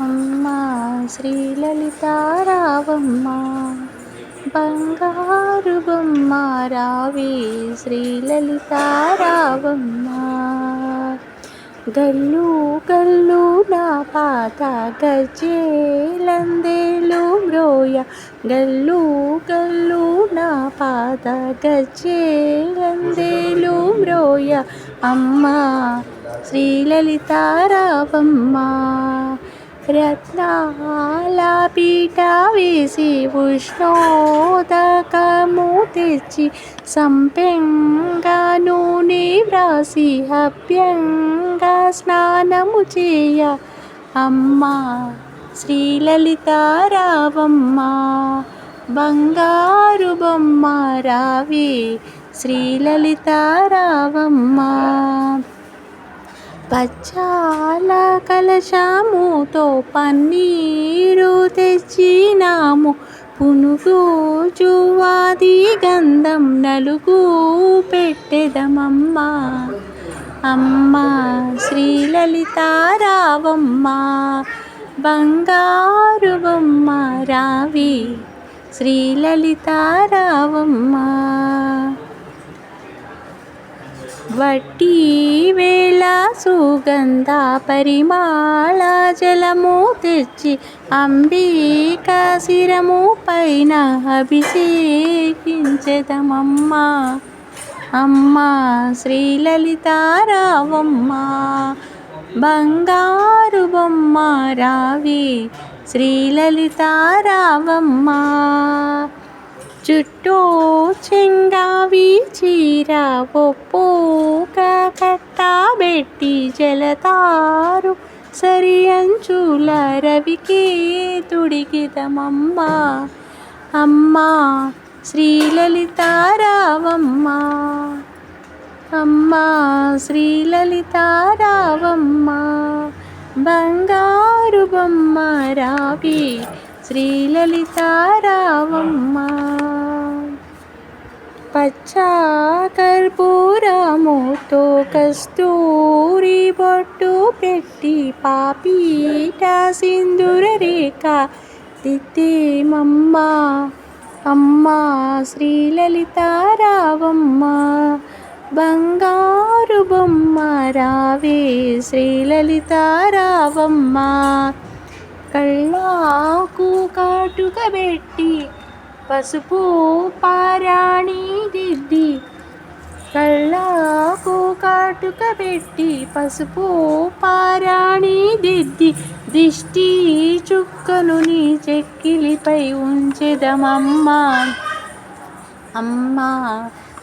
అమ్మ శ్రీలలితారావమ్మ బంగారు బొమ్మ రావే శ్రీలలితారావమ్మ గల్లు గల్లు నా పాత గజ్జేలందేలు మ్రోయ. గల్లు గల్లు నా పాత గజ్జేలందేలు మ్రోయ. అమ్మ శ్రీలలితారావమ్మ రత్నాల పీట వేసి ఉష్ణోదకము తెచ్చి సంపెంగా నూనె వ్రాసి హవ్యంగా స్నానము చేయ. అమ్మ శ్రీలలితారావమ్మ బంగారు బొమ్మ రావి శ్రీలలితారావమ్మ. పచ్చాల కలశాముతో పన్నీరు తెచ్చినాము. పునుగు జువాది గంధం నలుగు పెట్టెదమమ్మా. అమ్మ శ్రీలలితారావమ్మ. బంగారు బొమ్మ రావి శ్రీలలితారావమ్మ. వట్టి వే సుగంధ పరిమాళ జలము తెచ్చి అంబిక శిరము పైన అభిషేకించదమమ్మ. అమ్మ శ్రీలలితారావమ్మ బంగారు బొమ్మ రావి శ్రీలలితారావమ్మ. చుట్టూ చెంగావి చీర ఒప్పుక కట్టబెట్టి జలతారు. సరి అంచుల రవికి తుడిగిదమమ్మ. అమ్మ శ్రీలలితారావమ్మ. అమ్మ శ్రీలలితారావమ్మ. బంగారు బొమ్మ రావి శ్రీలలితారావమ్మ. పచ్చా కర్పూరముతో కస్తూరి బొట్టు పెట్టి పాపీట సింధుర రేఖ దిద్దేమమ్మ అమ్మ శ్రీలలితారావమ్మ బంగారు బొమ్మ రావే శ్రీలలితారావమ్మ. కళ్ళాకు కాటుక పెట్టి పసుపు పారాణి దిద్ది కళ్ళకు కాటుక పెట్టి పసుపు పారాణి దిద్ది దిష్టి చుక్కను నీ చెక్కిలిపై ఉంచెదమమ్మా. అమ్మ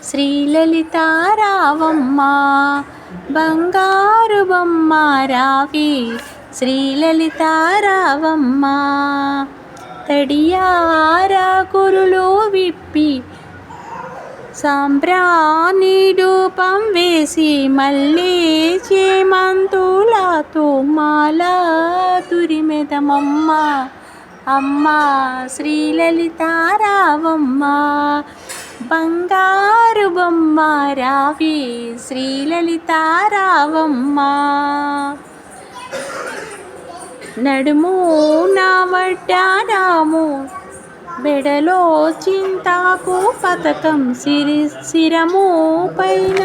శ్రీలలితారావమ్మ బంగారు బొమ్మ రావి శ్రీలలితారావమ్మ తడియారా కురులు విప్పి సాంబ్రాణి రూపం వేసి మళ్ళీ చేమంతులతో మాల తురిమెదమమ్మ అమ్మ శ్రీలలితారావమ్మ బంగారు బొమ్మ రావి శ్రీలలితారావమ్మ. నడుము నా వడ్డారాము బెడలో చింతాకు పథకం సిరి శిరము పైన.